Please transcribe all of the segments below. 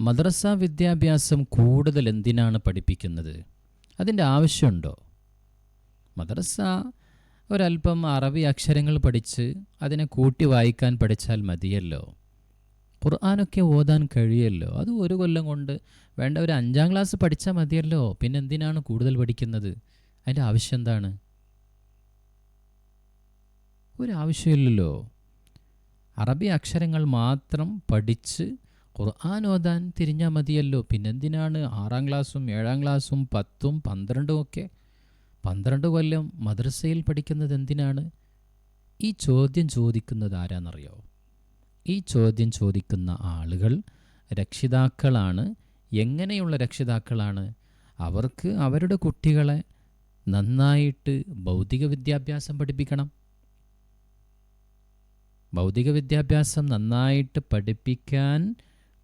മദ്രസ വിദ്യാഭ്യാസം കൂടുതൽ എന്തിനാണ് പഠിപ്പിക്കുന്നത്? അതിന്റെ ആവശ്യമുണ്ടോ? മദ്രസ ഒരല്പം അറബി അക്ഷരങ്ങൾ പഠിച്ച് അതിനെ കൂട്ടി വായിക്കാൻ പഠിച്ചാൽ മതിയല്ലോ. ഖുർആാനൊക്കെ ഓതാൻ കഴിയല്ലോ. അത് ഒരു കൊല്ലം കൊണ്ട് വേണ്ട ഒരു അഞ്ചാം ക്ലാസ് പഠിച്ചാൽ മതിയല്ലോ. പിന്നെ എന്തിനാണ് കൂടുതൽ പഠിക്കുന്നത്? അതിന്റെ ആവശ്യം എന്താണ്? ഒരു ആവശ്യമില്ലല്ലോ. അറബി അക്ഷരങ്ങൾ മാത്രം പഠിച്ച് ഖുർആൻ ഓതാൻ തിരിഞ്ഞാൽ മതിയല്ലോ. പിന്നെന്തിനാണ്? ആറാം ക്ലാസ്സും ഏഴാം ക്ലാസ്സും പത്തും പന്ത്രണ്ടും ഒക്കെ. പന്ത്രണ്ട് കൊല്ലം മദ്രസയിൽ പഠിക്കുന്നത് എന്തിനാണ്? ഈ ചോദ്യം ചോദിക്കുന്നത് ആരാന്നറിയോ? ഈ ചോദ്യം ചോദിക്കുന്ന ആളുകൾ രക്ഷിതാക്കളാണ്. എങ്ങനെയുള്ള രക്ഷിതാക്കളാണ്? അവർക്ക് അവരുടെ കുട്ടികളെ നന്നായിട്ട് ഭൗതിക വിദ്യാഭ്യാസം പഠിപ്പിക്കണം. ഭൗതിക വിദ്യാഭ്യാസം നന്നായിട്ട് പഠിപ്പിക്കാൻ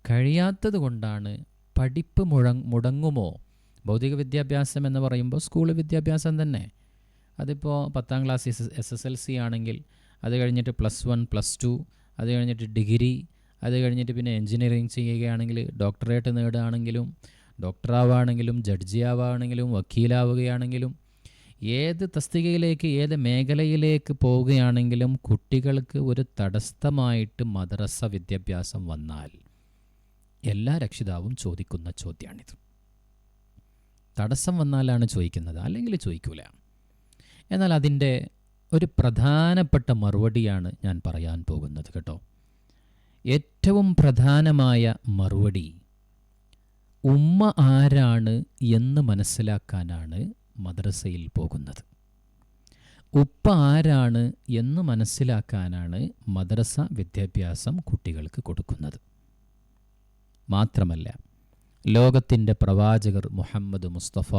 കഴിയാത്തത് കൊണ്ടാണ് പഠിപ്പ് മുഴ മുടങ്ങുമോ? ഭൗതിക വിദ്യാഭ്യാസം എന്ന് പറയുമ്പോൾ സ്കൂൾ വിദ്യാഭ്യാസം തന്നെ. അതിപ്പോൾ പത്താം class S S L C ആണെങ്കിൽ അത് കഴിഞ്ഞിട്ട് പ്ലസ് വൺ പ്ലസ് ടു അത് കഴിഞ്ഞിട്ട് ഡിഗ്രി അത് കഴിഞ്ഞിട്ട് പിന്നെ എൻജിനീയറിങ് ചെയ്യുകയാണെങ്കിൽ ഡോക്ടറേറ്റ് നേടുകയാണെങ്കിലും ഡോക്ടറാവുകയാണെങ്കിലും ജഡ്ജി ആവുകയാണെങ്കിലും വക്കീലാവുകയാണെങ്കിലും ഏത് തസ്തികയിലേക്ക് ഏത് മേഖലയിലേക്ക് പോവുകയാണെങ്കിലും കുട്ടികൾക്ക് ഒരു തടസ്സമായിട്ട് മദ്രസ വിദ്യാഭ്യാസം വന്നാൽ എല്ലാ രക്ഷിതാവും ചോദിക്കുന്ന ചോദ്യമാണിത് തടസ്സം വന്നാലാണ് ചോദിക്കുന്നത് അല്ലെങ്കിൽ ചോദിക്കൂല. എന്നാൽ അതിന്റെ ഒരു പ്രധാനപ്പെട്ട മറുപടിയാണ് ഞാൻ പറയാൻ പോകുന്നത് കേട്ടോ. ഏറ്റവും പ്രധാനമായ മറുപടി ഉമ്മ ആരാണ് എന്ന് മനസ്സിലാക്കാനാണ് മദ്രസയിൽ പോകുന്നത്. ഉപ്പ ആരാണ് എന്ന് മനസ്സിലാക്കാനാണ് മദ്രസ വിദ്യാഭ്യാസം കുട്ടികൾക്ക് കൊടുക്കുന്നത്. മാത്രമല്ല ലോകത്തിന്റെ പ്രവാചകർ മുഹമ്മദ് മുസ്തഫ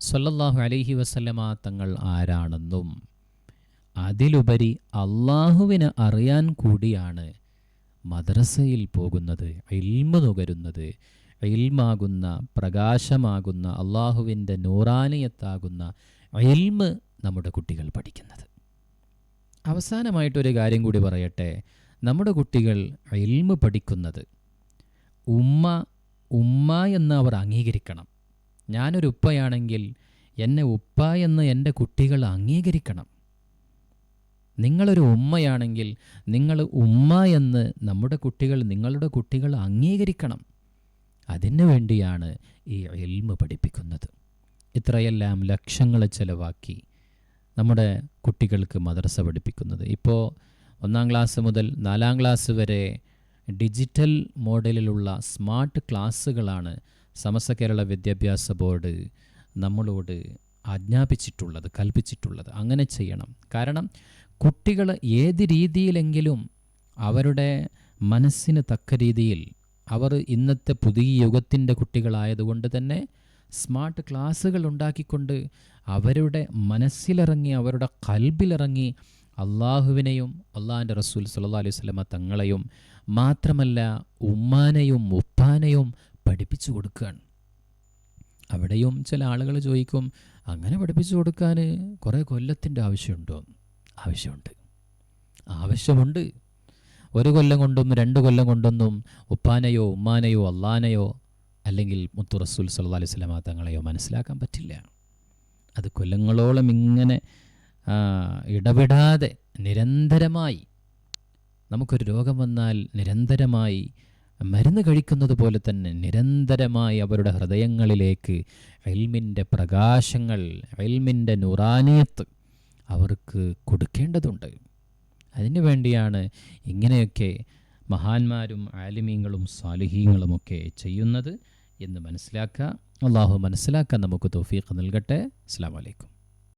സല്ലല്ലാഹു അലൈഹി വസല്ലമ തങ്ങൾ ആരാണെന്നും അതിലുപരി അള്ളാഹുവിനെ അറിയാൻ കൂടിയാണ് മദ്രസയിൽ പോകുന്നത് ഇൽമ നുകരുന്നത്. ഇൽമാകുന്ന പ്രകാശമാകുന്ന അള്ളാഹുവിന്റെ നൂറാനിയത്താകുന്ന ഇൽമ് നമ്മുടെ കുട്ടികൾ പഠിക്കുന്നത്. അവസാനമായിട്ടൊരു കാര്യം കൂടി പറയട്ടെ. നമ്മുടെ കുട്ടികൾ ഇൽമ് പഠിക്കുന്നത് ഉമ്മ ഉമ്മ എന്ന് അവർ അംഗീകരിക്കണം. ഞാനൊരു ഉപ്പയാണെങ്കിൽ എന്നെ ഉപ്പ എന്ന് എന്റെ കുട്ടികൾ അംഗീകരിക്കണം. നിങ്ങളൊരു ഉമ്മയാണെങ്കിൽ നിങ്ങൾ ഉമ്മ എന്ന് നമ്മുടെ കുട്ടികൾ നിങ്ങളുടെ കുട്ടികൾ അംഗീകരിക്കണം. അതിനു വേണ്ടിയാണ് ഈ എൽമ പഠിപ്പിക്കുന്നത്. ഇത്രയെല്ലാം ലക്ഷങ്ങൾ ചെലവാക്കി നമ്മുടെ കുട്ടികൾക്ക് മദ്രസ പഠിപ്പിക്കുന്നത്. ഇപ്പോൾ ഒന്നാം ക്ലാസ് മുതൽ നാലാം ക്ലാസ് വരെ ഡിജിറ്റൽ മോഡലിലുള്ള സ്മാർട്ട് ക്ലാസ്സുകളാണ് സമസ്ത കേരള വിദ്യാഭ്യാസ ബോർഡ് നമ്മളോട് ആജ്ഞാപിച്ചിട്ടുള്ളത് കൽപ്പിച്ചിട്ടുള്ളത്. അങ്ങനെ ചെയ്യണം. കാരണം കുട്ടികൾ ഏത് രീതിയിലെങ്കിലും അവരുടെ മനസ്സിന് തക്ക രീതിയിൽ അവർ ഇന്നത്തെ പുതിയ യുഗത്തിന്റെ കുട്ടികളായതുകൊണ്ട് തന്നെ സ്മാർട്ട് ക്ലാസ്സുകൾ ഉണ്ടാക്കിക്കൊണ്ട് അവരുടെ മനസ്സിലിറങ്ങി അവരുടെ കൽബിലിറങ്ങി അള്ളാഹുവിനെയും അള്ളാഹിന്റെ റസൂൽ സല്ലാ അലൈഹി സ്വലമ തങ്ങളെയും മാത്രമല്ല ഉമ്മാനെയും ഉപ്പാനെയും പഠിപ്പിച്ചു കൊടുക്കുകയാണ്. അവിടെയും ചില ആളുകൾ ചോദിക്കും അങ്ങനെ പഠിപ്പിച്ചു കൊടുക്കാൻ കുറേ കൊല്ലത്തിന്റെ ആവശ്യമുണ്ടോ? ആവശ്യമുണ്ട്. ആവശ്യമുണ്ട്. ഒരു കൊല്ലം കൊണ്ടും രണ്ട് കൊല്ലം കൊണ്ടൊന്നും ഉപ്പാനെയോ ഉമ്മാനെയോ അള്ളാനെയോ അല്ലെങ്കിൽ മുത്തു റസൂൽ സല്ലാ അലൈഹി സ്വലാമ തങ്ങളെയോ മനസ്സിലാക്കാൻ പറ്റില്ല. അത് കൊല്ലങ്ങളോളം ഇങ്ങനെ ഇടപെടാതെ നിരന്തരമായി നമുക്കൊരു രോഗം വന്നാൽ നിരന്തരമായി മരുന്ന് കഴിക്കുന്നത് പോലെ തന്നെ നിരന്തരമായി അവരുടെ ഹൃദയങ്ങളിലേക്ക് എൽമിന്റെ പ്രകാശങ്ങൾ എൽമിന്റെ നുറാനിയത്ത് അവർക്ക് കൊടുക്കേണ്ടതുണ്ട്. അതിനു വേണ്ടിയാണ് ഇങ്ങനെയൊക്കെ മഹാന്മാരും ആലിമീങ്ങളും സാലിഹീങ്ങളുമൊക്കെ ചെയ്യുന്നത് എന്ന് മനസ്സിലാക്കുക. അള്ളാഹു മനസ്സിലാക്കാൻ നമുക്ക് തോഫീഖ് നൽകട്ടെ. അസ്സാം വലൈക്കും